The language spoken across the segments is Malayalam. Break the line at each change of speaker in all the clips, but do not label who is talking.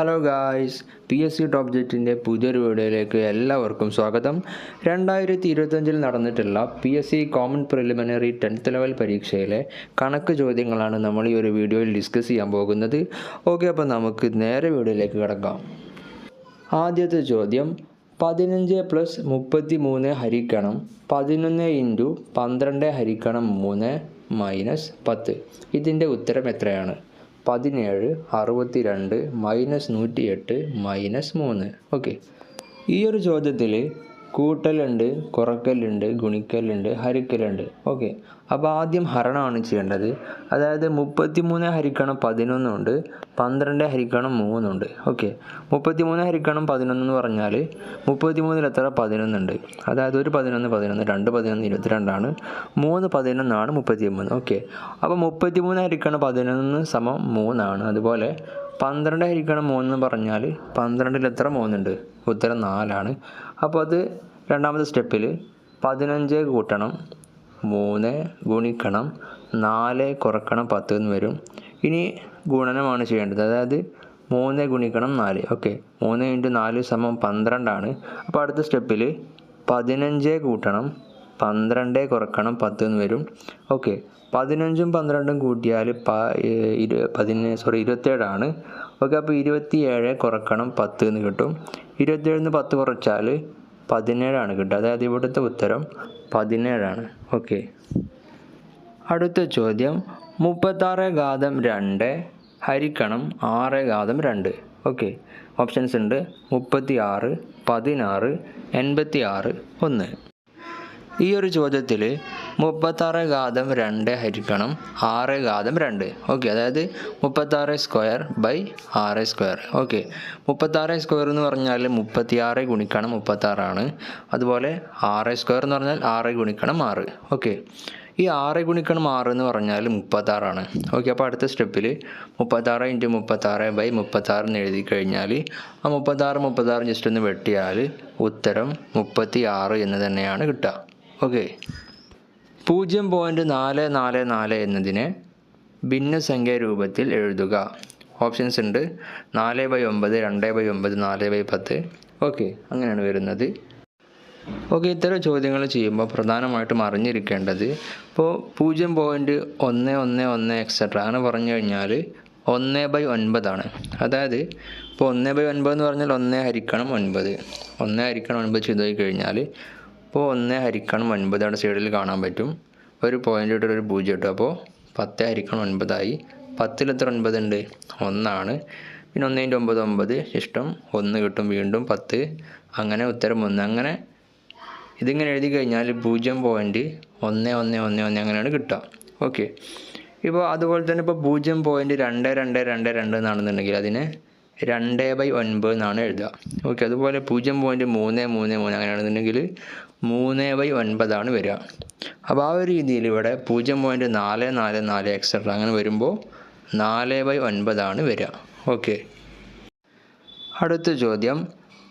Hello guys P S C top ജെറ്റിന്റെ പുതിയൊരു വീഡിയോയിലേക്ക് എല്ലാവർക്കും സ്വാഗതം. രണ്ടായിരത്തി ഇരുപത്തഞ്ചിൽ നടന്നിട്ടുള്ള P S C common preliminary tenth level പരീക്ഷയിലെ കണക്ക് ചോദ്യങ്ങളാണ് നമ്മൾ ഈ ഒരു വീഡിയോയിൽ ഡിസ്കസ് ചെയ്യാൻ പോകുന്നത്. ഓക്കെ അപ്പോൾ നമുക്ക് നേരെ വീഡിയോയിലേക്ക് കിടക്കാം. ആദ്യത്തെ ചോദ്യം പതിനഞ്ച് പ്ലസ് മുപ്പത്തി മൂന്ന് ഹരിക്കണം പതിനൊന്ന് ഇന്റു പന്ത്രണ്ട് ഹരിക്കണം മൂന്ന് മൈനസ് പത്ത്. ഇതിന്റെ ഉത്തരം എത്രയാണ്? പതിനേഴ് അറുപത്തി രണ്ട് മൈനസ് നൂറ്റി എട്ട് മൈനസ് മൂന്ന്. ഓക്കെ. ഈ ഒരു ചോദ്യത്തിൽ കൂട്ടലുണ്ട് കുറക്കലുണ്ട് ഗുണിക്കലുണ്ട് ഹരിക്കലുണ്ട്. ഓക്കെ. അപ്പോൾ ആദ്യം ഹരണമാണ് ചെയ്യേണ്ടത്. അതായത് മുപ്പത്തി മൂന്ന് ഹരിക്കണം പതിനൊന്നുണ്ട് പന്ത്രണ്ട് ഹരിക്കണം മൂന്നുണ്ട്. ഓക്കെ. മുപ്പത്തി മൂന്ന് ഹരിക്കണം പതിനൊന്ന് എന്ന് പറഞ്ഞാൽ മുപ്പത്തി മൂന്നിൽ എത്ര? പതിനൊന്നുണ്ട്. അതായത് ഒരു പതിനൊന്ന് പതിനൊന്ന് രണ്ട് പതിനൊന്ന് ഇരുപത്തിരണ്ടാണ്. മൂന്ന് പതിനൊന്നാണ് മുപ്പത്തി മൂന്ന് ഓക്കെ. അപ്പോൾ മുപ്പത്തി മൂന്ന് ഹരിക്കണം പതിനൊന്ന് സമം മൂന്നാണ്. അതുപോലെ പന്ത്രണ്ട് ഹരിക്കണം മൂന്ന് പറഞ്ഞാൽ പന്ത്രണ്ടിൽ എത്ര? മൂന്നുണ്ട്. ഉത്തരം നാലാണ്. അപ്പോൾ അത് രണ്ടാമത്തെ സ്റ്റെപ്പിൽ പതിനഞ്ച് കൂട്ടണം മൂന്ന് ഗുണിക്കണം നാല് കുറക്കണം പത്ത് എന്ന് വരും. ഇനി ഗുണനമാണ് ചെയ്യേണ്ടത്. അതായത് മൂന്ന് ഗുണിക്കണം നാല്. ഓക്കെ. മൂന്ന് ഇന്റു നാല് സമം പന്ത്രണ്ടാണ്. അപ്പോൾ അടുത്ത സ്റ്റെപ്പിൽ പതിനഞ്ച് കൂട്ടണം പന്ത്രണ്ട് കുറക്കണം പത്ത് എന്ന് വരും. ഓക്കെ. പതിനഞ്ചും പന്ത്രണ്ടും കൂട്ടിയാൽ പ ഇരു പതിന സോറി ഇരുപത്തേഴാണ് ഓക്കെ അപ്പോൾ ഇരുപത്തി ഏഴ് കുറക്കണം പത്ത് എന്ന് കിട്ടും. ഇരുപത്തേഴിന്ന് പത്ത് കുറച്ചാൽ പതിനേഴാണ് കിട്ടുക. അതായത് ഇവിടുത്തെ ഉത്തരം പതിനേഴാണ്. ഓക്കെ. അടുത്ത ചോദ്യം. മുപ്പത്താറ് ഘാതം രണ്ട് ഹരിക്കണം ആറ് ഘാതം രണ്ട്. ഓക്കെ. ഓപ്ഷൻസ് ഉണ്ട്. മുപ്പത്തി ആറ് പതിനാറ് എൺപത്തി ആറ് ഒന്ന്. ഈ ഒരു ചോദ്യത്തിൽ മുപ്പത്താറ് ഘാതം രണ്ട് ഹരിക്കണം ആറ് ഘാതം രണ്ട്. ഓക്കെ അതായത് മുപ്പത്താറ് സ്ക്വയർ ബൈ ആറ് സ്ക്വയർ ഓക്കെ മുപ്പത്താറ് സ്ക്വയർ എന്ന് പറഞ്ഞാൽ മുപ്പത്തിയാറ് ഗുണിക്കണം മുപ്പത്താറാണ്. അതുപോലെ ആറ് സ്ക്വയർ എന്ന് പറഞ്ഞാൽ ആറ് ഗുണിക്കണം ആറ്. ഓക്കെ ഈ ആറ് ഗുണിക്കണം ആറ് എന്ന് പറഞ്ഞാൽ മുപ്പത്താറാണ്. ഓക്കെ അപ്പോൾ അടുത്ത സ്റ്റെപ്പിൽ മുപ്പത്താറ് ഇന്റു മുപ്പത്താറ് ബൈ മുപ്പത്താറ് എന്ന് എഴുതി കഴിഞ്ഞാൽ ആ മുപ്പത്താറ് മുപ്പത്താറ് ജസ്റ്റ് ഒന്ന് വെട്ടിയാൽ ഉത്തരം മുപ്പത്തി ആറ് എന്ന് തന്നെയാണ് കിട്ടുക. ഓക്കെ പൂജ്യം പോയിന്റ് നാല് നാല് നാല് എന്നതിനെ ഭിന്നസംഖ്യ രൂപത്തിൽ എഴുതുക. ഓപ്ഷൻസ് ഉണ്ട്. നാല് ബൈ ഒമ്പത് രണ്ട് ബൈ ഒമ്പത് നാല് ബൈ പത്ത്. ഓക്കെ അങ്ങനെയാണ് വരുന്നത്. ഓക്കെ ഇത്തരം ചോദ്യങ്ങൾ ചെയ്യുമ്പോൾ പ്രധാനമായിട്ടും അറിഞ്ഞിരിക്കേണ്ടത് ഇപ്പോൾ പൂജ്യം പോയിന്റ് ഒന്ന് ഒന്ന് ഒന്ന് എക്സെട്ര അങ്ങനെ പറഞ്ഞു കഴിഞ്ഞാൽ ഒന്ന് ബൈ ഒൻപതാണ് അതായത് ഇപ്പോൾ ഒന്ന് ബൈ ഒൻപത് എന്ന് പറഞ്ഞാൽ ഒന്ന് ഹരിക്കണം ഒൻപത് ഒന്ന് ഹരിക്കണം ഒൻപത് ചെയ്തു കഴിഞ്ഞാൽ ഇപ്പോൾ ഒന്ന് ഹരിക്കണം ഒൻപത് അവിടെ സൈഡിൽ കാണാൻ പറ്റും. ഒരു പോയിന്റ് ഇട്ട് ഒരു പൂജ്യം ഇട്ടു. അപ്പോൾ പത്ത് ഹരിക്കണം ഒൻപതായി. പത്തിൽ എത്ര ഒൻപത് ഉണ്ട്? ഒന്നാണ്. പിന്നെ ഒന്നിന്റെ ഒമ്പത് ഒമ്പത് ഇഷ്ടം ഒന്ന് കിട്ടും വീണ്ടും പത്ത്. അങ്ങനെ ഉത്തരം ഒന്ന്. അങ്ങനെ ഇതിങ്ങനെ എഴുതി കഴിഞ്ഞാൽ പൂജ്യം പോയിന്റ് ഒന്ന് ഒന്ന് ഒന്ന് ഒന്ന് അങ്ങനെയാണ് കിട്ടുക. ഓക്കെ ഇപ്പോൾ അതുപോലെ തന്നെ ഇപ്പോൾ പൂജ്യം പോയിന്റ് രണ്ട് രണ്ട് രണ്ട് രണ്ട് എന്നാണെന്നുണ്ടെങ്കിൽ അതിന് രണ്ട് ബൈ ഒൻപത് എന്നാണ് എഴുതുക. ഓക്കെ അതുപോലെ പൂജ്യം പോയിന്റ് മൂന്ന് മൂന്ന് മൂന്ന് അങ്ങനെയാണെന്നുണ്ടെങ്കിൽ മൂന്ന് ബൈ ഒൻപതാണ് വരിക. അപ്പോൾ ആ ഒരു രീതിയിൽ ഇവിടെ പൂജ്യം പോയിന്റ് നാല് നാല് നാല് എക്സെട്ര അങ്ങനെ വരുമ്പോൾ നാല് ബൈ ഒൻപതാണ് വരിക. ഓക്കെ. അടുത്ത ചോദ്യം.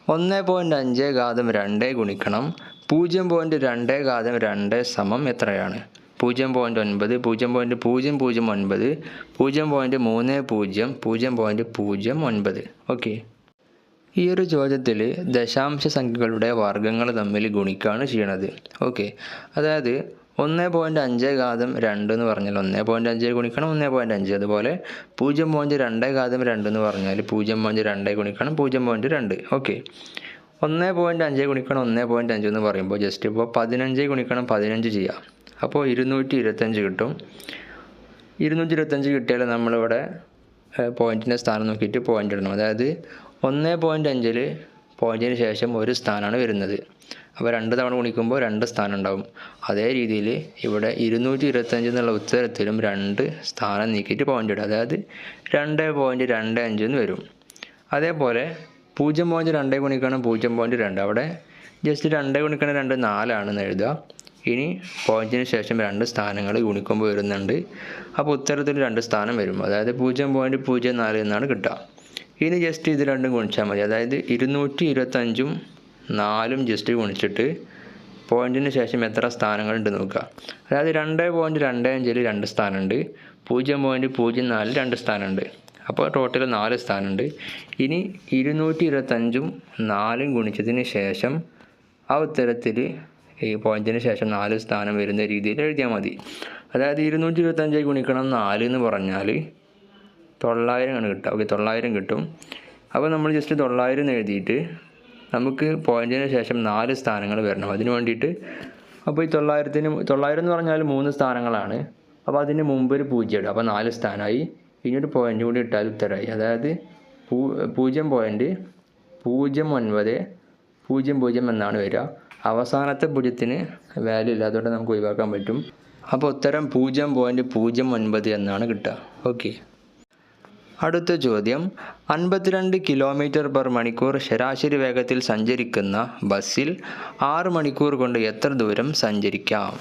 ഒന്ന് പോയിന്റ് അഞ്ച് ഘാതം രണ്ട് ഗുണിക്കണം. പൂജ്യം പോയിന്റ് രണ്ട് ഘാതം രണ്ട് സമം എത്രയാണ്? പൂജ്യം പോയിന്റ് ഒൻപത് പൂജ്യം പോയിന്റ് പൂജ്യം പൂജ്യം ഒൻപത് പൂജ്യം പോയിന്റ് മൂന്ന് പൂജ്യം പൂജ്യം പോയിന്റ് പൂജ്യം ഒൻപത്. ഓക്കെ. ഈ ഒരു ചോദ്യത്തിൽ ദശാംശ സംഖ്യകളുടെ വർഗങ്ങൾ തമ്മിൽ ഗുണിക്കുകയാണ് ചെയ്യണത്. ഓക്കെ. അതായത് ഒന്ന് പോയിന്റ് അഞ്ച് ഘാതം രണ്ട് എന്ന് പറഞ്ഞാൽ ഒന്ന് പോയിന്റ് അഞ്ച് ഗുണിക്കണം ഒന്ന് പോയിന്റ് അഞ്ച്. അതുപോലെ പൂജ്യം പോയിന്റ് രണ്ട് ഘാതം രണ്ട് എന്ന് പറഞ്ഞാൽ പൂജ്യം പോയിന്റ് രണ്ട് ഗുണിക്കണം പൂജ്യം പോയിന്റ് രണ്ട്. ഓക്കെ. ഒന്ന് പോയിന്റ് അഞ്ച് ഗുണിക്കണം ഒന്ന് പോയിന്റ് അഞ്ച് എന്ന് പറയുമ്പോൾ ജസ്റ്റ് ഇപ്പോൾ പതിനഞ്ച് ഗുണിക്കണം പതിനഞ്ച് ചെയ്യാം. അപ്പോൾ ഇരുന്നൂറ്റി ഇരുപത്തഞ്ച് കിട്ടും. ഇരുന്നൂറ്റി ഇരുപത്തഞ്ച് കിട്ടിയാൽ നമ്മളിവിടെ പോയിന്റിന്റെ സ്ഥാനം നോക്കിയിട്ട് പോയിന്റ് ഇടണം. അതായത് ഒന്ന് പോയിന്റ് അഞ്ചിൽ പോയിന്റിന് ശേഷം ഒരു സ്ഥാനമാണ് വരുന്നത്. അപ്പോൾ രണ്ട് തവണ ഗുണിക്കുമ്പോൾ രണ്ട് സ്ഥാനം ഉണ്ടാകും അതേ രീതിയിൽ ഇവിടെ ഇരുന്നൂറ്റി ഇരുപത്തഞ്ച് എന്നുള്ള ഉത്തരത്തിലും രണ്ട് സ്ഥാനം നീക്കിയിട്ട് പോയിന്റ് ഇടും അതായത് രണ്ട് പോയിന്റ് രണ്ട് അഞ്ച് എന്ന് വരും. അതേപോലെ പൂജ്യം പോയിന്റ് രണ്ട് ഗുണിക്കണം പൂജ്യം പോയിന്റ് രണ്ട്. അവിടെ ജസ്റ്റ് രണ്ട് ഗുണിക്കണം രണ്ട് നാലാണെന്ന് എഴുതുക. ഇനി പോയിന്റിന് ശേഷം രണ്ട് സ്ഥാനങ്ങൾ ഗുണിക്കുമ്പോൾ വരുന്നുണ്ട്. അപ്പോൾ ഉത്തരത്തിൽ രണ്ട് സ്ഥാനം വരും. അതായത് പൂജ്യം പോയിന്റ് പൂജ്യം നാല് എന്നാണ് കിട്ടുക. ഇനി ജസ്റ്റ് ഇത് രണ്ടും ഗുണിച്ചാൽ മതി. അതായത് ഇരുന്നൂറ്റി ഇരുപത്തഞ്ചും നാലും ജസ്റ്റ് ഗുണിച്ചിട്ട് പോയിന്റിന് ശേഷം എത്ര സ്ഥാനങ്ങളുണ്ട് നോക്കുക. അതായത് രണ്ട് പോയിന്റ് രണ്ട് അഞ്ചിൽ രണ്ട് സ്ഥാനമുണ്ട്. പൂജ്യം പോയിന്റ് പൂജ്യം നാലിൽ രണ്ട് സ്ഥാനമുണ്ട്. അപ്പോൾ ടോട്ടൽ നാല് സ്ഥാനമുണ്ട്. ഇനി ഇരുന്നൂറ്റി ഇരുപത്തഞ്ചും നാലും ഗുണിച്ചതിന് ശേഷം ആ ഉത്തരത്തിൽ ഈ പോയിന്റിന് ശേഷം നാല് സ്ഥാനം വരുന്ന രീതിയിൽ എഴുതിയാൽ മതി. അതായത് ഇരുന്നൂറ്റി ഇരുപത്തഞ്ച് ഗുണിക്കണം നാല് എന്ന് പറഞ്ഞാൽ തൊള്ളായിരം ആണ് കിട്ടുക. ഓക്കെ തൊള്ളായിരം കിട്ടും. അപ്പോൾ നമ്മൾ ജസ്റ്റ് തൊള്ളായിരം എന്ന് എഴുതിയിട്ട് നമുക്ക് പോയിന്റിന് ശേഷം നാല് സ്ഥാനങ്ങൾ വരണം. അതിന് വേണ്ടിയിട്ട് അപ്പോൾ ഈ തൊള്ളായിരത്തിന് തൊള്ളായിരം എന്ന് പറഞ്ഞാൽ മൂന്ന് സ്ഥാനങ്ങളാണ്. അപ്പോൾ അതിന് മുമ്പ് ഒരു പൂജ്യം ഇടും അപ്പോൾ നാല് സ്ഥാനമായി. ഇനി ഒരു പോയിന്റ് കൂടി ഇട്ടാൽ ഉത്തരമായി. അതായത് പൂ പൂജ്യം പോയിന്റ് പൂജ്യം ഒൻപത് പൂജ്യം പൂജ്യം എന്നാണ് വരിക. അവസാനത്തെ പൂജ്യത്തിന് വാല്യൂ ഇല്ല. അതുകൊണ്ട് നമുക്ക് ഒഴിവാക്കാൻ പറ്റും. അപ്പോൾ ഉത്തരം പൂജ്യം പോയിന്റ് പൂജ്യം ഒൻപത് എന്നാണ് കിട്ടുക. ഓക്കെ അടുത്ത ചോദ്യം. അൻപത്തിരണ്ട് കിലോമീറ്റർ പെർ മണിക്കൂർ ശരാശരി വേഗത്തിൽ സഞ്ചരിക്കുന്ന ബസ്സിൽ ആറ് മണിക്കൂർ കൊണ്ട് എത്ര ദൂരം സഞ്ചരിക്കാം?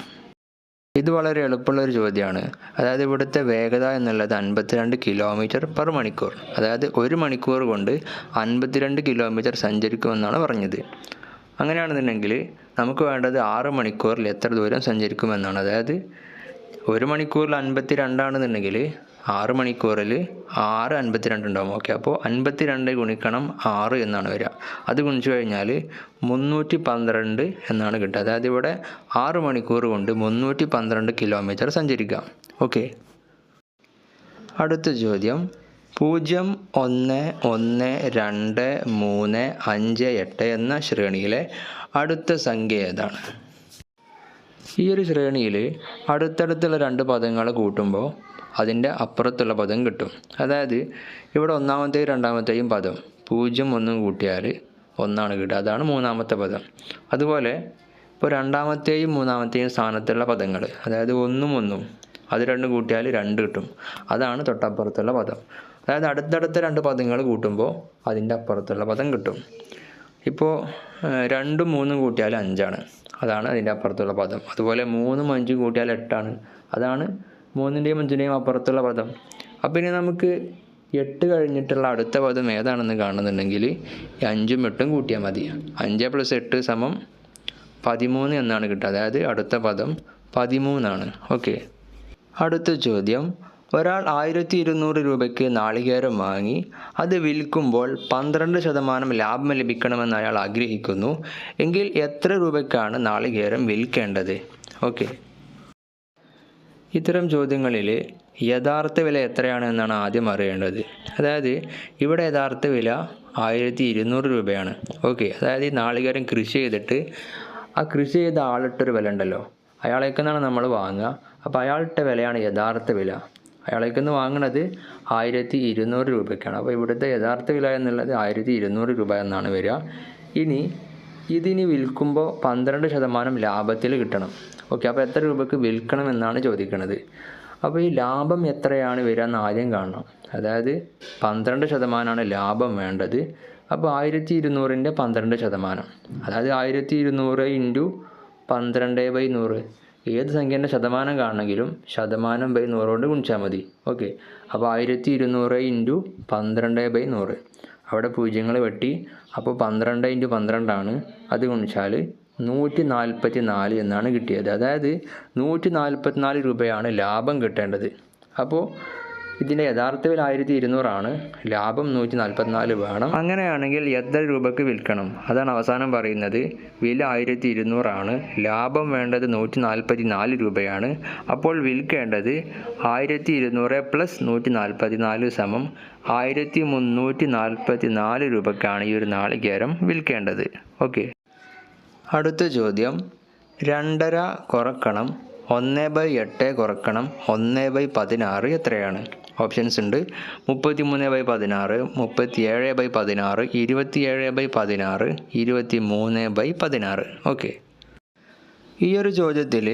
ഇത് വളരെ എളുപ്പമുള്ള ഒരു ചോദ്യമാണ്. അതായത് ഇവിടുത്തെ വേഗത എന്നുള്ളത് അൻപത്തിരണ്ട് കിലോമീറ്റർ പെർ മണിക്കൂർ. അതായത് ഒരു മണിക്കൂർ കൊണ്ട് അൻപത്തിരണ്ട് കിലോമീറ്റർ സഞ്ചരിക്കുമെന്നാണ് പറഞ്ഞത്. അങ്ങനെയാണെന്നുണ്ടെങ്കിൽ നമുക്ക് വേണ്ടത് ആറ് മണിക്കൂറിൽ എത്ര ദൂരം സഞ്ചരിക്കുമെന്നാണ്. അതായത് ഒരു മണിക്കൂറിൽ അൻപത്തി രണ്ടാണെന്നുണ്ടെങ്കിൽ ആറ് മണിക്കൂറിൽ ആറ് അൻപത്തിരണ്ട് ഉണ്ടാവും. ഓക്കെ അപ്പോൾ അൻപത്തിരണ്ട് ഗുണിക്കണം ആറ് എന്നാണ് വരിക. അത് ഗുണിച്ചു കഴിഞ്ഞാൽ മുന്നൂറ്റി പന്ത്രണ്ട് എന്നാണ് കിട്ടുക. അതായത് ഇവിടെ ആറ് മണിക്കൂർ കൊണ്ട് മുന്നൂറ്റി പന്ത്രണ്ട് കിലോമീറ്റർ സഞ്ചരിക്കാം. ഓക്കെ അടുത്ത ചോദ്യം. പൂജ്യം ഒന്ന് ഒന്ന് രണ്ട് മൂന്ന് അഞ്ച് എട്ട് എന്ന ശ്രേണിയിലെ അടുത്ത സംഖ്യ ഏതാണ്? ഈ ഒരു ശ്രേണിയിൽ അടുത്തടുത്തുള്ള രണ്ട് പദങ്ങൾ കൂട്ടുമ്പോൾ അതിന്റെ അപ്പുറത്തുള്ള പദം കിട്ടും. അതായത് ഇവിടെ ഒന്നാമത്തെയും രണ്ടാമത്തെയും പദം പൂജ്യം ഒന്നും കൂട്ടിയാൽ ഒന്നാണ് കിട്ടുക. അതാണ് മൂന്നാമത്തെ പദം. അതുപോലെ ഇപ്പോൾ രണ്ടാമത്തെയും മൂന്നാമത്തെയും സ്ഥാനത്തുള്ള പദങ്ങൾ അതായത് ഒന്നും ഒന്നും അത് രണ്ടും കൂട്ടിയാൽ രണ്ട് കിട്ടും. അതാണ് തൊട്ടപ്പുറത്തുള്ള പദം. അതായത് അടുത്തടുത്ത രണ്ട് പദങ്ങൾ കൂട്ടുമ്പോൾ അതിന്റെ അപ്പുറത്തുള്ള പദം കിട്ടും. ഇപ്പോൾ രണ്ടും മൂന്നും കൂട്ടിയാൽ അഞ്ചാണ്. അതാണ് അതിന്റെ അപ്പുറത്തുള്ള പദം. അതുപോലെ മൂന്നും അഞ്ചും കൂട്ടിയാൽ എട്ടാണ്. അതാണ് മൂന്നിന്റെയും അഞ്ചിന്റെയും അപ്പുറത്തുള്ള പദം. അപ്പം ഇനി നമുക്ക് എട്ട് കഴിഞ്ഞിട്ടുള്ള അടുത്ത പദം ഏതാണെന്ന് കാണുന്നുണ്ടെങ്കിൽ അഞ്ചും എട്ടും കൂട്ടിയാൽ മതി. അഞ്ച് പ്ലസ് എട്ട് സമം പതിമൂന്ന് എന്നാണ് കിട്ടുക. അതായത് അടുത്ത പദം പതിമൂന്നാണ്. ഓക്കെ. അടുത്ത ചോദ്യം. ഒരാൾ ആയിരത്തി ഇരുന്നൂറ് രൂപയ്ക്ക് നാളികേരം വാങ്ങി അത് വിൽക്കുമ്പോൾ പന്ത്രണ്ട് ശതമാനം ലാഭം ലഭിക്കണമെന്ന് അയാൾ ആഗ്രഹിക്കുന്നു. എങ്കിൽ എത്ര രൂപയ്ക്കാണ് നാളികേരം വിൽക്കേണ്ടത്? ഓക്കെ. ഇത്തരം ചോദ്യങ്ങളിൽ യഥാർത്ഥ വില എത്രയാണ് എന്നാണ് ആദ്യം അറിയേണ്ടത്. അതായത് ഇവിടെ യഥാർത്ഥ വില ആയിരത്തി ഇരുന്നൂറ് രൂപയാണ്. ഓക്കെ അതായത് ഈ നാളികേരം കൃഷി ചെയ്തിട്ട് ആ കൃഷി ചെയ്ത ആളിട്ടൊരു വില ഉണ്ടല്ലോ. അയാളേക്കെന്നാണ് നമ്മൾ വാങ്ങുക. അപ്പോൾ അയാളുടെ വിലയാണ് യഥാർത്ഥ വില. അയാളേക്കെന്ന് വാങ്ങുന്നത് ആയിരത്തി ഇരുന്നൂറ് രൂപയ്ക്കാണ്. അപ്പോൾ ഇവിടുത്തെ യഥാർത്ഥ വില എന്നുള്ളത് ആയിരത്തി ഇരുന്നൂറ് രൂപ എന്നാണ് വരിക. ഇനി ഇതിനി വിൽക്കുമ്പോൾ പന്ത്രണ്ട് ശതമാനം ലാഭത്തിൽ കിട്ടണം. ഓക്കെ അപ്പോൾ എത്ര രൂപയ്ക്ക് വിൽക്കണം എന്നാണ് ചോദിക്കുന്നത് അപ്പോൾ ഈ ലാഭം എത്രയാണ് വരിക എന്ന് ആദ്യം കാണണം. അതായത് പന്ത്രണ്ട് ശതമാനമാണ് ലാഭം വേണ്ടത്. അപ്പോൾ ആയിരത്തി ഇരുന്നൂറിന്റെ പന്ത്രണ്ട് ശതമാനം. അതായത് ആയിരത്തി ഇരുന്നൂറ് ഇന്റു പന്ത്രണ്ട് ബൈ നൂറ്. ഏത് സംഖ്യേന്റെ ശതമാനം കാണണമെങ്കിലും ശതമാനം ബൈ നൂറ് കൊണ്ട് ഗുണിച്ചാൽ മതി. ഓക്കെ അപ്പോൾ ആയിരത്തി ഇരുന്നൂറ് ഇന്റു പന്ത്രണ്ട് ബൈ നൂറ്. അവിടെ പൂജ്യങ്ങൾ വെട്ടി. അപ്പോൾ പന്ത്രണ്ട് ഇന്റു പന്ത്രണ്ടാണ് അത് ഗുണിച്ചാൽ നൂറ്റി നാൽപ്പത്തി നാല് എന്നാണ് കിട്ടിയത്. അതായത് നൂറ്റി നാൽപ്പത്തി നാല് രൂപയാണ് ലാഭം കിട്ടേണ്ടത്. അപ്പോൾ ഇതിന്റെ യഥാർത്ഥ വില ആയിരത്തി ഇരുന്നൂറാണ് ലാഭം നൂറ്റി നാൽപ്പത്തിനാല് വേണം. അങ്ങനെയാണെങ്കിൽ എത്ര രൂപയ്ക്ക് വിൽക്കണം? അതാണ് അവസാനം പറയുന്നത്. വില ആയിരത്തി ഇരുന്നൂറാണ് ലാഭം വേണ്ടത് നൂറ്റി നാൽപ്പത്തി നാല് രൂപയാണ്. അപ്പോൾ വിൽക്കേണ്ടത് ആയിരത്തി ഇരുന്നൂറ് പ്ലസ് നൂറ്റി നാൽപ്പത്തി നാല് സമം ആയിരത്തി മുന്നൂറ്റി നാൽപ്പത്തി നാല് രൂപയ്ക്കാണ് ഈ ഒരു നാളികേരം വിൽക്കേണ്ടത്. ഓക്കെ. അടുത്ത ചോദ്യം. രണ്ടര കുറക്കണം. ഒന്ന് ബൈ എട്ട് കുറക്കണം. ഒന്ന് ബൈ പതിനാറ് എത്രയാണ്? ഓപ്ഷൻസ് ഉണ്ട്. മുപ്പത്തി മൂന്ന് ബൈ പതിനാറ് മുപ്പത്തി ഏഴ് ബൈ പതിനാറ് ഇരുപത്തി ഏഴ് ബൈ പതിനാറ് ഇരുപത്തി മൂന്ന് ബൈ പതിനാറ്. ഓക്കെ ഈ ഒരു ചോദ്യത്തിൽ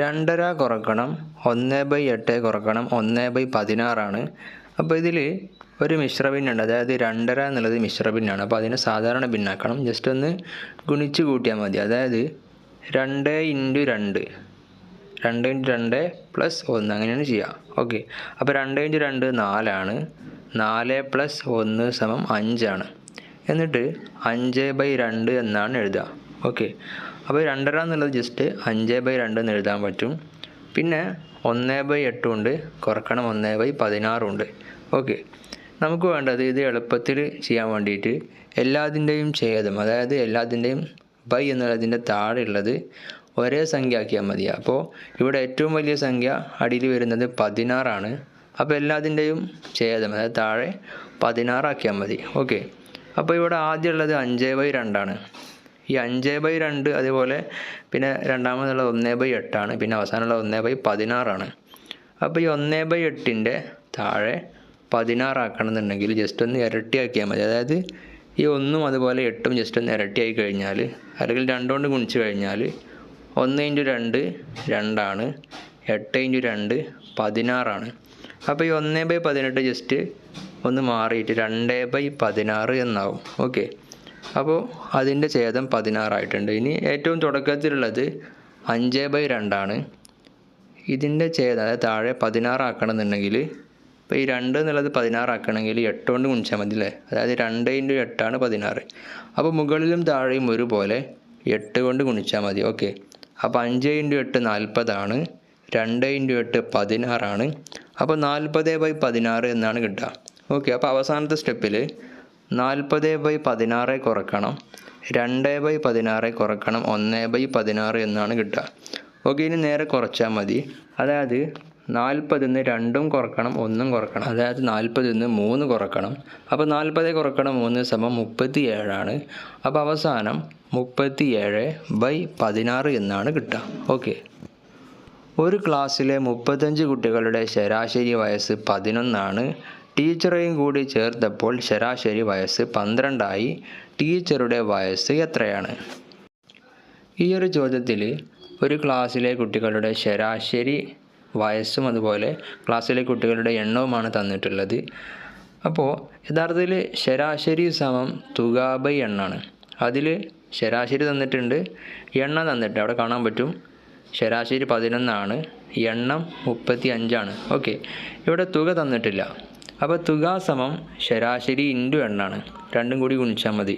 രണ്ടര കുറക്കണം ഒന്ന് ബൈ എട്ട് കുറക്കണം ഒന്ന് ബൈ പതിനാറാണ്. അപ്പോൾ ഇതിൽ ഒരു മിശ്ര ഭിന്നുണ്ട് അതായത് രണ്ടര എന്നുള്ളത് മിശ്ര ഭിന്നാണ്. അപ്പോൾ അതിനെ സാധാരണ ഭിന്നാക്കണം. ജസ്റ്റ് ഒന്ന് ഗുണിച്ച് കൂട്ടിയാൽ മതി. അതായത് രണ്ട് ഇന്റു രണ്ട്. രണ്ട് ഇന്റു രണ്ട് പ്ലസ് ഒന്ന്. അങ്ങനെയാണ് ചെയ്യുക ഓക്കെ. അപ്പോൾ രണ്ട് ഇന്റു രണ്ട് നാലാണ്. നാല് പ്ലസ് ഒന്ന് സമം അഞ്ചാണ്. എന്നിട്ട് അഞ്ച് ബൈ രണ്ട് എന്നാണ് എഴുതുക. ഓക്കെ. അപ്പോൾ രണ്ടര എന്നുള്ളത് ജസ്റ്റ് അഞ്ച് ബൈ രണ്ട് എന്ന് എഴുതാൻ പറ്റും. പിന്നെ ഒന്ന് ബൈ എട്ടും ഉണ്ട്. കുറക്കണം ഒന്ന് ബൈ പതിനാറും ഉണ്ട്. ഓക്കെ. നമുക്ക് വേണ്ടത് ഇത് എളുപ്പത്തിൽ ചെയ്യാൻ വേണ്ടിയിട്ട് എല്ലാത്തിന്റെയും ഛേദം അതായത് എല്ലാത്തിന്റെയും ബൈ എന്നുള്ളതിന്റെ താഴെയുള്ളത് ഒരേ സംഖ്യ ആക്കിയാൽ മതി. അപ്പോൾ ഇവിടെ ഏറ്റവും വലിയ സംഖ്യ അടിയിൽ വരുന്നത് പതിനാറാണ്. അപ്പോൾ എല്ലാത്തിന്റെയും ഛേദം അതായത് താഴെ പതിനാറാക്കിയാൽ മതി. ഓക്കെ. അപ്പോൾ ഇവിടെ ആദ്യമുള്ളത് അഞ്ച് ബൈ രണ്ടാണ്. ഈ അഞ്ച് ബൈ രണ്ട് അതേപോലെ പിന്നെ രണ്ടാമതുള്ള ഒന്ന് ബൈ എട്ടാണ്. പിന്നെ അവസാനമുള്ള ഒന്ന് ബൈ പതിനാറാണ്. അപ്പോൾ ഈ ഒന്ന് ബൈ എട്ടിന്റെ താഴെ പതിനാറാക്കണം എന്നുണ്ടെങ്കിൽ ജസ്റ്റ് ഒന്ന് ഇരട്ടിയാക്കിയാൽ മതി. അതായത് ഈ ഒന്നും അതുപോലെ എട്ടും ജസ്റ്റ് ഒന്ന് ഇരട്ടിയായി കഴിഞ്ഞാൽ അല്ലെങ്കിൽ രണ്ടുകൊണ്ട് ഗുണിച്ച് കഴിഞ്ഞാൽ ഒന്ന് ഇന്റു രണ്ട് രണ്ടാണ്. എട്ട് ഇന്റു രണ്ട് പതിനാറാണ്. അപ്പോൾ ഈ ഒന്ന് ബൈ പതിനെട്ട് ജസ്റ്റ് ഒന്ന് മാറിയിട്ട് രണ്ട് ബൈ പതിനാറ് എന്നാവും. ഓക്കെ. അപ്പോൾ അതിന്റെ ഛേദം പതിനാറായിട്ടുണ്ട്. ഇനി ഏറ്റവും തുടക്കത്തിലുള്ളത് അഞ്ച് ബൈ രണ്ടാണ്. ഇതിന്റെ ഛേദം അതായത് താഴെ പതിനാറാക്കണമെന്നുണ്ടെങ്കിൽ ഇപ്പോൾ ഈ രണ്ട് എന്നുള്ളത് പതിനാറാക്കണമെങ്കിൽ എട്ട് കൊണ്ട് ഗുണിച്ചാൽ മതി അല്ലേ? അതായത് രണ്ട് ഇന്റു എട്ടാണ് പതിനാറ്. അപ്പോൾ മുകളിലും താഴെയും ഒരുപോലെ എട്ട് കൊണ്ട് ഗുണിച്ചാൽ മതി. ഓക്കെ. അപ്പോൾ അഞ്ച് ഇന്റു എട്ട് നാൽപ്പതാണ് രണ്ട് ഇന്റു എട്ട് പതിനാറാണ്. അപ്പോൾ നാൽപ്പത് ബൈ പതിനാറ് എന്നാണ് കിട്ടുക. ഓക്കെ അപ്പോൾ അവസാനത്തെ സ്റ്റെപ്പിൽ നാൽപ്പത് ബൈ പതിനാറ് കുറക്കണം രണ്ട് ബൈ പതിനാറ് കുറക്കണം ഒന്ന് ബൈ പതിനാറ് എന്നാണ് കിട്ടുക. ഓക്കെ ഇനി നേരെ കുറച്ചാൽ മതി. അതായത് നാൽപ്പതിൽ നിന്ന് രണ്ടും കുറക്കണം ഒന്നും കുറക്കണം. അതായത് നാൽപ്പതിൽ നിന്ന് മൂന്ന് കുറക്കണം. അപ്പോൾ നാൽപ്പത് കുറക്കണം മൂന്ന് സമം മുപ്പത്തി ഏഴാണ് അപ്പോൾ അവസാനം മുപ്പത്തി ഏഴ് ബൈ പതിനാറ് എന്നാണ് കിട്ടുക. ഓക്കെ. ഒരു ക്ലാസ്സിലെ മുപ്പത്തഞ്ച് കുട്ടികളുടെ ശരാശരി വയസ്സ് പതിനൊന്നാണ്. ടീച്ചറെയും കൂടി ചേർത്തപ്പോൾ ശരാശരി വയസ്സ് പന്ത്രണ്ടായി. ടീച്ചറുടെ വയസ്സ് എത്രയാണ്? ഈ ഒരു ചോദ്യത്തിൽ ഒരു ക്ലാസ്സിലെ കുട്ടികളുടെ ശരാശരി വയസ്സും അതുപോലെ ക്ലാസ്സിലെ കുട്ടികളുടെ എണ്ണവുമാണ് തന്നിട്ടുള്ളത്. അപ്പോൾ യഥാർത്ഥത്തിൽ ശരാശരി സമം തുക ബൈ എണ്ണാണ് അതിൽ ശരാശരി തന്നിട്ടുണ്ട് എണ്ണ തന്നിട്ട് അവിടെ കാണാൻ പറ്റും. ശരാശരി പതിനൊന്നാണ് എണ്ണം മുപ്പത്തി അഞ്ചാണ് ഓക്കെ. ഇവിടെ തുക തന്നിട്ടില്ല. അപ്പോൾ തുക സമം ശരാശരി ഇന്റു എണ്ണാണ് രണ്ടും കൂടി ഗുണിച്ചാൽ മതി.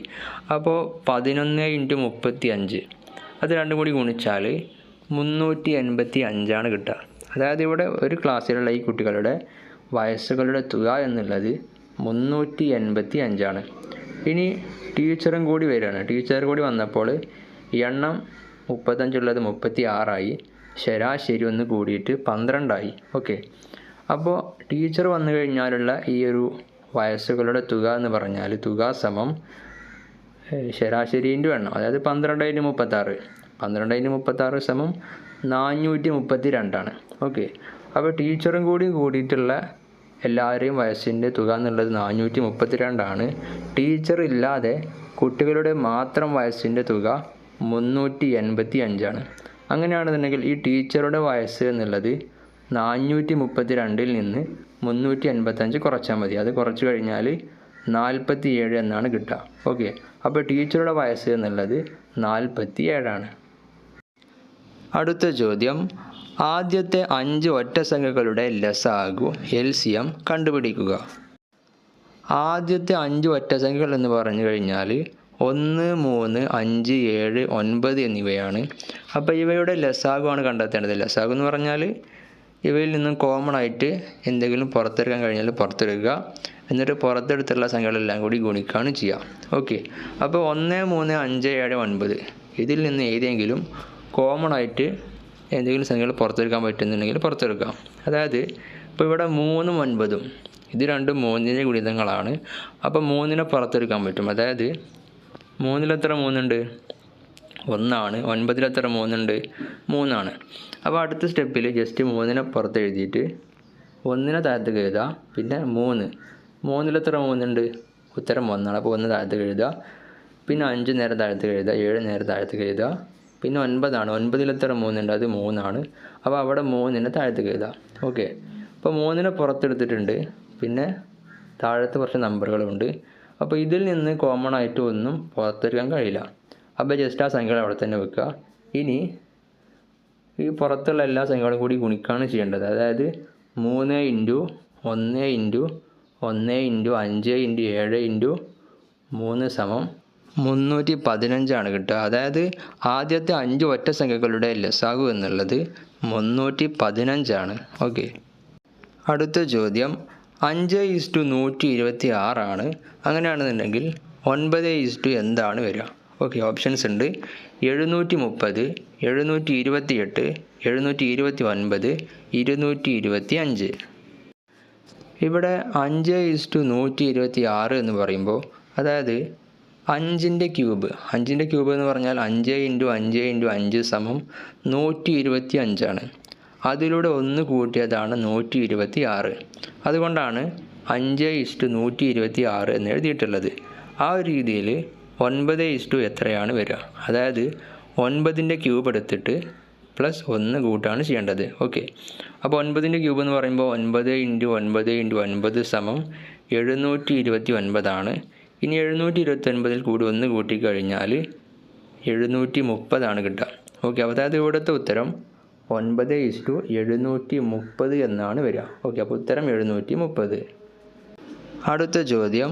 അപ്പോൾ പതിനൊന്ന് ഇന്റു മുപ്പത്തി അഞ്ച് അത് രണ്ടും കൂടി ഗുണിച്ചാൽ മുന്നൂറ്റി എൺപത്തി അഞ്ചാണ് കിട്ടുക. അതായത് ഇവിടെ ഒരു ക്ലാസ്സിലുള്ള ഈ കുട്ടികളുടെ വയസ്സുകളുടെ തുക എന്നുള്ളത് മുന്നൂറ്റി എൺപത്തി അഞ്ചാണ് ഇനി ടീച്ചറും കൂടി വരികയാണ്. ടീച്ചർ കൂടി വന്നപ്പോൾ എണ്ണം മുപ്പത്തഞ്ചുള്ളത് മുപ്പത്തി ആറായി ശരാശരി ഒന്ന് കൂടിയിട്ട് പന്ത്രണ്ടായി. ഓക്കെ. അപ്പോൾ ടീച്ചർ വന്നു കഴിഞ്ഞാലുള്ള ഈ ഒരു വയസ്സുകളുടെ തുക എന്ന് പറഞ്ഞാൽ തുക സമം ശരാശരീന്റെ എണ്ണം. അതായത് പന്ത്രണ്ടായിരത്തി മുപ്പത്താറ്. പന്ത്രണ്ടായിരത്തി മുപ്പത്താറ് സമം നാനൂറ്റി മുപ്പത്തി രണ്ടാണ് ഓക്കെ. അപ്പോൾ ടീച്ചറും കൂടി കൂടിയിട്ടുള്ള എല്ലാവരെയും വയസ്സിന്റെ തുക എന്നുള്ളത് നാനൂറ്റി മുപ്പത്തി രണ്ടാണ് ടീച്ചർ ഇല്ലാതെ കുട്ടികളുടെ മാത്രം വയസ്സിന്റെ തുക മുന്നൂറ്റി എൺപത്തി അഞ്ചാണ് അങ്ങനെയാണെന്നുണ്ടെങ്കിൽ ഈ ടീച്ചറുടെ വയസ്സ് എന്നുള്ളത് നാനൂറ്റി മുപ്പത്തി രണ്ടിൽ നിന്ന് മുന്നൂറ്റി എൺപത്തഞ്ച് കുറച്ചാൽ മതി. അത് കുറച്ച് കഴിഞ്ഞാൽ നാൽപ്പത്തി ഏഴ് എന്നാണ് കിട്ടുക. ഓക്കെ. അപ്പോൾ ടീച്ചറുടെ വയസ്സ് എന്നുള്ളത് നാൽപ്പത്തി ഏഴാണ് അടുത്ത ചോദ്യം. ആദ്യത്തെ അഞ്ച് ഒറ്റസംഖ്യകളുടെ ലസാഗു എൽ സി എം കണ്ടുപിടിക്കുക. ആദ്യത്തെ അഞ്ച് ഒറ്റസംഖ്യകൾ എന്ന് പറഞ്ഞു കഴിഞ്ഞാൽ ഒന്ന് മൂന്ന് അഞ്ച് ഏഴ് ഒൻപത് എന്നിവയാണ്. അപ്പോൾ ഇവയുടെ ലസാഗുവാണ് കണ്ടെത്തേണ്ടത്. ലസാഗു എന്ന് പറഞ്ഞാൽ ഇവയിൽ നിന്നും കോമൺ ആയിട്ട് എന്തെങ്കിലും പുറത്തെടുക്കാൻ കഴിഞ്ഞാൽ പുറത്തെടുക്കുക. എന്നിട്ട് പുറത്തെടുത്തുള്ള സംഖ്യകളെല്ലാം കൂടി ഗുണിക്കുകയാണ് ചെയ്യുക. ഓക്കെ അപ്പോൾ ഒന്ന് മൂന്ന് അഞ്ച് ഏഴ് ഒൻപത്. ഇതിൽ നിന്ന് ഏതെങ്കിലും കോമൺ ആയിട്ട് എന്തെങ്കിലും സംഖ്യകൾ പുറത്തെടുക്കാൻ പറ്റുന്നുണ്ടെങ്കിൽ പുറത്തെടുക്കാം. അതായത് ഇപ്പോൾ ഇവിടെ മൂന്നും ഒൻപതും ഇത് രണ്ടും മൂന്നിന്റെ ഗുണിതങ്ങളാണ്. അപ്പോൾ മൂന്നിനെ പുറത്തെടുക്കാൻ പറ്റും. അതായത് മൂന്നിലെത്ര മൂന്നുണ്ട്? ഒന്നാണ്. ഒൻപതിലെത്ര മൂന്നുണ്ട്? മൂന്നാണ്. അപ്പോൾ അടുത്ത സ്റ്റെപ്പിൽ ജസ്റ്റ് മൂന്നിനെ പുറത്ത് എഴുതിയിട്ട് ഒന്നിനെ താഴത്തേക്ക് എഴുതുക പിന്നെ മൂന്ന്. മൂന്നിലെത്ര മൂന്നുണ്ട്? ഉത്തരം ഒന്നാണ്. അപ്പോൾ ഒന്ന് താഴത്തേക്ക് എഴുതുക പിന്നെ അഞ്ച് നേരെ താഴത്തേക്ക് എഴുതുക ഏഴ് നേരെ താഴത്തേക്ക് എഴുതുക പിന്നെ ഒൻപതാണ്. ഒൻപതിലെത്ര മൂന്നുണ്ട്? അത് മൂന്നാണ്. അപ്പോൾ അവിടെ മൂന്നിനെ താഴത്തേക്ക് കഴുതാം ഓക്കെ. അപ്പോൾ മൂന്നിനെ പുറത്തെടുത്തിട്ടുണ്ട്. പിന്നെ താഴത്ത് കുറച്ച് നമ്പറുകളുണ്ട്. അപ്പോൾ ഇതിൽ നിന്ന് കോമൺ ആയിട്ട് ഒന്നും പുറത്തെടുക്കാൻ കഴിയില്ല. അപ്പോൾ ജസ്റ്റ് ആ സംഖ്യകൾ അവിടെ തന്നെ വെക്കുക. ഇനി ഈ പുറത്തുള്ള എല്ലാ സംഖ്യകളും കൂടി ഗുണിക്കുകയാണ് ചെയ്യേണ്ടത്. അതായത് മൂന്ന് ഇന്റു ഒന്ന് ഇന്റു ഒന്ന് ഇന്റു അഞ്ച് ഇന്റു ഏഴ് ഇന്റു മൂന്ന് സമം മുന്നൂറ്റി പതിനഞ്ചാണ് കിട്ടുക അതായത് ആദ്യത്തെ അഞ്ച് ഒറ്റ സംഖ്യകളുടെ ലസാഗു എന്നുള്ളത് മുന്നൂറ്റി പതിനഞ്ചാണ് ഓക്കെ. അടുത്ത ചോദ്യം. അഞ്ച് ടു നൂറ്റി ഇരുപത്തി ആറാണ് അങ്ങനെയാണെന്നുണ്ടെങ്കിൽ ഒൻപത് ടു എന്താണ് വരിക? ഓക്കെ ഓപ്ഷൻസ് ഉണ്ട്. എഴുന്നൂറ്റി മുപ്പത് എഴുന്നൂറ്റി ഇരുപത്തി എട്ട് എഴുന്നൂറ്റി ഇരുപത്തി ഒൻപത് ഇരുന്നൂറ്റി ഇരുപത്തി അഞ്ച് ഇവിടെ അഞ്ച് ടു നൂറ്റി ഇരുപത്തി ആറ് എന്ന് പറയുമ്പോൾ അതായത് അഞ്ചിന്റെ ക്യൂബ്. അഞ്ചിന്റെ ക്യൂബ് എന്ന് പറഞ്ഞാൽ അഞ്ച് ഇന്റു അഞ്ച് ഇന്റു അഞ്ച് സമം നൂറ്റി ഇരുപത്തി അഞ്ചാണ്. അതിലൂടെ ഒന്ന് കൂട്ടിയതാണ് നൂറ്റി ഇരുപത്തി ആറ്. അതുകൊണ്ടാണ് അഞ്ച് ഇസ്റ്റു നൂറ്റി ഇരുപത്തി ആറ് എന്ന് എഴുതിയിട്ടുള്ളത്. ആ ഒരു രീതിയിൽ ഒൻപത് ഇസ്റ്റു എത്രയാണ് വരിക? അതായത് ഒൻപതിന്റെ ക്യൂബ് എടുത്തിട്ട് പ്ലസ് ഒന്ന് കൂട്ടാണ് ചെയ്യേണ്ടത്. ഓക്കെ. അപ്പോൾ ഒൻപതിന്റെ ക്യൂബ് എന്ന് പറയുമ്പോൾ ഒൻപത് ഇന്റു ഒൻപത് ഇന്റു ഒൻപത് സമം എഴുന്നൂറ്റി ഇരുപത്തി ഒൻപതാണ്. ഇനി എഴുന്നൂറ്റി ഇരുപത്തി ഒൻപതിൽ കൂടി ഒന്ന് കൂട്ടിക്കഴിഞ്ഞാൽ എഴുന്നൂറ്റി മുപ്പതാണ് കിട്ടുക. ഓക്കെ അപ്പോൾ അതായത് ഇവിടുത്തെ ഉത്തരം ഒൻപത് ഇസ് ടു എഴുന്നൂറ്റി മുപ്പത് എന്നാണ് വരിക. ഓക്കെ അപ്പോൾ ഉത്തരം എഴുന്നൂറ്റി മുപ്പത് അടുത്ത ചോദ്യം.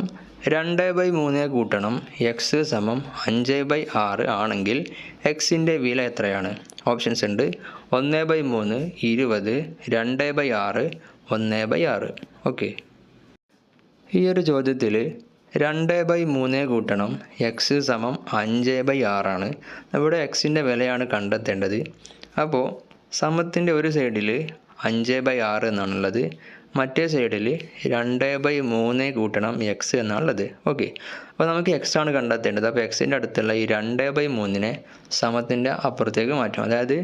രണ്ട് ബൈ മൂന്ന് കൂട്ടണം. എക്സ് സമം അഞ്ച് ബൈ ആറ് ആണെങ്കിൽ എക്സിന്റെ വില എത്രയാണ്? ഓപ്ഷൻസ് ഉണ്ട്. ഒന്ന് ബൈ മൂന്ന് ഇരുപത് രണ്ട് ബൈ ആറ് ഒന്ന് ബൈ ആറ്. ഓക്കെ ഈ ഒരു ചോദ്യത്തിൽ രണ്ട് ബൈ മൂന്ന് കൂട്ടണം. എക്സ് സമം അഞ്ച് ബൈ ആറാണ്. ഇവിടെ എക്സിന്റെ വിലയാണ് കണ്ടെത്തേണ്ടത്. അപ്പോൾ സമത്തിന്റെ ഒരു സൈഡിൽ അഞ്ച് ബൈ ആറ് എന്നാണുള്ളത്. മറ്റേ സൈഡിൽ രണ്ട് ബൈ മൂന്ന് കൂട്ടണം എക്സ് എന്നാണുള്ളത്. ഓക്കെ അപ്പോൾ നമുക്ക് എക്സ് ആണ് കണ്ടെത്തേണ്ടത്. അപ്പോൾ എക്സിന്റെ അടുത്തുള്ള ഈ രണ്ട് ബൈ മൂന്നിനെ സമത്തിന്റെ അപ്പുറത്തേക്ക് മാറ്റും അതായത്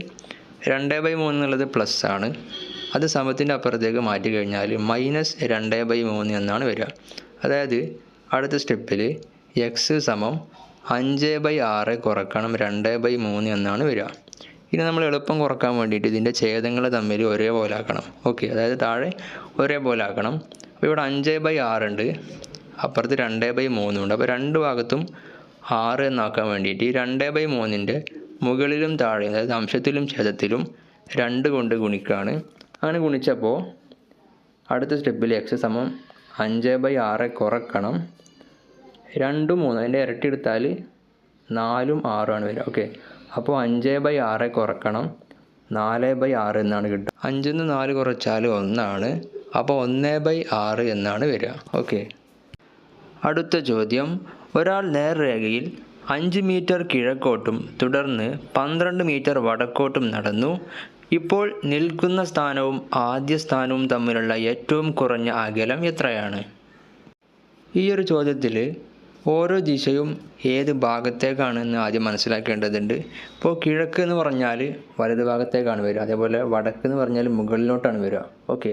രണ്ട് ബൈ മൂന്ന് എന്നുള്ളത് പ്ലസ് ആണ്. അത് സമത്തിന്റെ അപ്പുറത്തേക്ക് മാറ്റി കഴിഞ്ഞാൽ മൈനസ് രണ്ട് ബൈ മൂന്ന് എന്നാണ് വരിക. അതായത് അടുത്ത സ്റ്റെപ്പിൽ എക്സ് സമം അഞ്ച് ബൈ ആറ് കുറക്കണം രണ്ട് ബൈ മൂന്ന് എന്നാണ് വരിക. ഇനി നമ്മൾ എളുപ്പം കുറയ്ക്കാൻ വേണ്ടിയിട്ട് ഇതിന്റെ ഛേദങ്ങൾ തമ്മിൽ ഒരേപോലെ ആക്കണം. ഓക്കെ അതായത് താഴെ ഒരേപോലെ ആക്കണം. അപ്പോൾ ഇവിടെ അഞ്ച് ബൈ ആറുണ്ട് അപ്പുറത്ത് രണ്ട് ബൈ മൂന്നുണ്ട് അപ്പോൾ രണ്ട് ഭാഗത്തും ആറ് എന്നാക്കാൻ വേണ്ടിയിട്ട് ഈ രണ്ട് ബൈ മൂന്നിന്റെ മുകളിലും താഴെ അതായത് അംശത്തിലും ഛേദത്തിലും രണ്ട് കൊണ്ട് ഗുണിക്കുകയാണ്. അങ്ങനെ ഗുണിച്ചപ്പോൾ അടുത്ത സ്റ്റെപ്പിൽ എക്സ് സമം അഞ്ച് ബൈ ആറ് കുറക്കണം. രണ്ടും മൂന്ന് അതിന്റെ ഇരട്ടി എടുത്താൽ നാലും ആറുമാണ് വരിക. ഓക്കെ. അപ്പോൾ അഞ്ച് ബൈ ആറ് കുറക്കണം. നാല് ബൈ ആറ് എന്നാണ് കിട്ടുക. അഞ്ചിൽ നിന്ന് നാല് കുറച്ചാൽ ഒന്നാണ്. അപ്പോൾ ഒന്ന് ബൈ ആറ് എന്നാണ് വരിക. ഓക്കെ. അടുത്ത ചോദ്യം. ഒരാൾ നേർരേഖയിൽ അഞ്ച് മീറ്റർ കിഴക്കോട്ടും തുടർന്ന് പന്ത്രണ്ട് മീറ്റർ വടക്കോട്ടും നടന്നു. ഇപ്പോൾ നിൽക്കുന്ന സ്ഥാനവും ആദ്യ സ്ഥാനവും തമ്മിലുള്ള ഏറ്റവും കുറഞ്ഞ അകലം എത്രയാണ്? ഈ ഒരു ചോദ്യത്തിൽ ഓരോ ദിശയും ഏത് ഭാഗത്തേക്കാണെന്ന് ആദ്യം മനസ്സിലാക്കേണ്ടതുണ്ട്. ഇപ്പോൾ കിഴക്ക് എന്ന് പറഞ്ഞാൽ വലത് ഭാഗത്തേക്കാണ് വരിക. അതേപോലെ വടക്ക് എന്ന് പറഞ്ഞാൽ മുകളിലോട്ടാണ് വരിക. ഓക്കെ.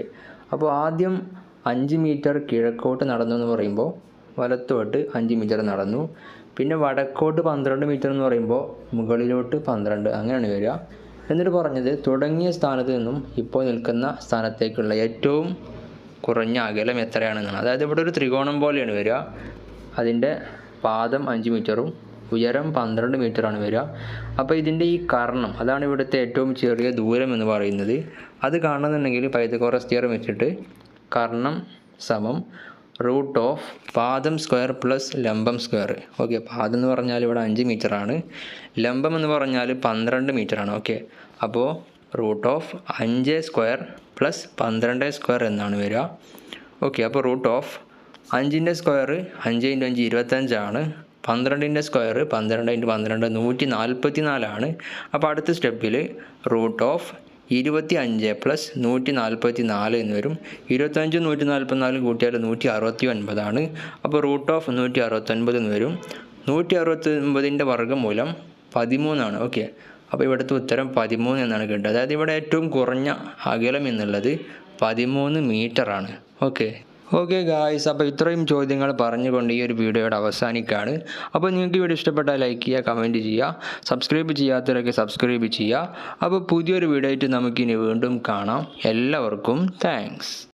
അപ്പോൾ ആദ്യം അഞ്ച് മീറ്റർ കിഴക്കോട്ട് നടന്നു എന്ന് പറയുമ്പോൾ വലത്തോട്ട് അഞ്ച് മീറ്റർ നടന്നു. പിന്നെ വടക്കോട്ട് പന്ത്രണ്ട് മീറ്റർ എന്ന് പറയുമ്പോൾ മുകളിലോട്ട് പന്ത്രണ്ട്. അങ്ങനെയാണ് വരിക. എന്നിട്ട് പറഞ്ഞത് തുടങ്ങിയ സ്ഥാനത്ത് നിന്നും ഇപ്പോൾ നിൽക്കുന്ന സ്ഥാനത്തേക്കുള്ള ഏറ്റവും കുറഞ്ഞ അകലം എത്രയാണെന്നാണ്. അതായത് ഇവിടെ ഒരു ത്രികോണം പോലെയാണ് വരിക. അതിന്റെ പാദം അഞ്ച് മീറ്ററും ഉയരം പന്ത്രണ്ട് മീറ്ററാണ് വരിക. അപ്പോൾ ഇതിന്റെ ഈ കർണം അതാണ് ഇവിടുത്തെ ഏറ്റവും ചെറിയ ദൂരം എന്ന് പറയുന്നത്. അത് കാണണമെന്നുണ്ടെങ്കിൽ പൈതകോറസ് തിയറം വെച്ചിട്ട് കർണം സമം റൂട്ട് ഓഫ് പാദം സ്ക്വയർ പ്ലസ് ലംബം സ്ക്വയർ. ഓക്കെ പാദം എന്ന് പറഞ്ഞാൽ ഇവിടെ അഞ്ച് മീറ്ററാണ് ലംബം എന്ന് പറഞ്ഞാൽ പന്ത്രണ്ട് മീറ്ററാണ് ഓക്കെ അപ്പോൾ റൂട്ട് ഓഫ് അഞ്ച് സ്ക്വയർ പ്ലസ് പന്ത്രണ്ട് സ്ക്വയർ എന്നാണ് വരിക. ഓക്കെ അപ്പോൾ റൂട്ട് ഓഫ് അഞ്ചിന്റെ സ്ക്വയർ അഞ്ച് ഇന്റു അഞ്ച് ഇരുപത്തഞ്ചാണ് പന്ത്രണ്ടിന്റെ സ്ക്വയർ പന്ത്രണ്ട് ഇന്റു പന്ത്രണ്ട് നൂറ്റി നാൽപ്പത്തി നാലാണ് അപ്പോൾ അടുത്ത സ്റ്റെപ്പിൽ റൂട്ട് ഓഫ് ഇരുപത്തി അഞ്ച് പ്ലസ് നൂറ്റി നാൽപ്പത്തി നാല് എന്ന് വരും. ഇരുപത്തഞ്ച് നൂറ്റി നാൽപ്പത്തിനാല് കൂട്ടിയാൽ നൂറ്റി അറുപത്തി ഒൻപതാണ് അപ്പോൾ റൂട്ട് ഓഫ് നൂറ്റി അറുപത്തൊൻപത് എന്ന് വരും. നൂറ്റി അറുപത്തി ഒൻപതിന്റെ വർഗമൂലം പതിമൂന്നാണ്. ഓക്കെ അപ്പോൾ ഇവിടുത്തെ ഉത്തരം പതിമൂന്ന് എന്നാണ് കിട്ടുന്നത് അതായത് ഇവിടെ ഏറ്റവും കുറഞ്ഞ അകലം എന്നുള്ളത് പതിമൂന്ന് മീറ്ററാണ് ഓക്കെ ഓക്കെ ഗായ്സ് അപ്പോൾ ഇത്രയും ചോദ്യങ്ങൾ പറഞ്ഞുകൊണ്ട് ഈ ഒരു വീഡിയോയുടെ അവസാനിക്കുകയാണ് അപ്പോൾ നിങ്ങൾക്ക് വീഡിയോ ഇഷ്ടപ്പെട്ടാൽ ലൈക്ക് ചെയ്യുക കമന്റ് ചെയ്യുക സബ്സ്ക്രൈബ് ചെയ്യാത്തവരൊക്കെ സബ്സ്ക്രൈബ് ചെയ്യുക. അപ്പോൾ പുതിയൊരു വീഡിയോ ആയിട്ട് നമുക്കിനി വീണ്ടും കാണാം. എല്ലാവർക്കും താങ്ക്സ്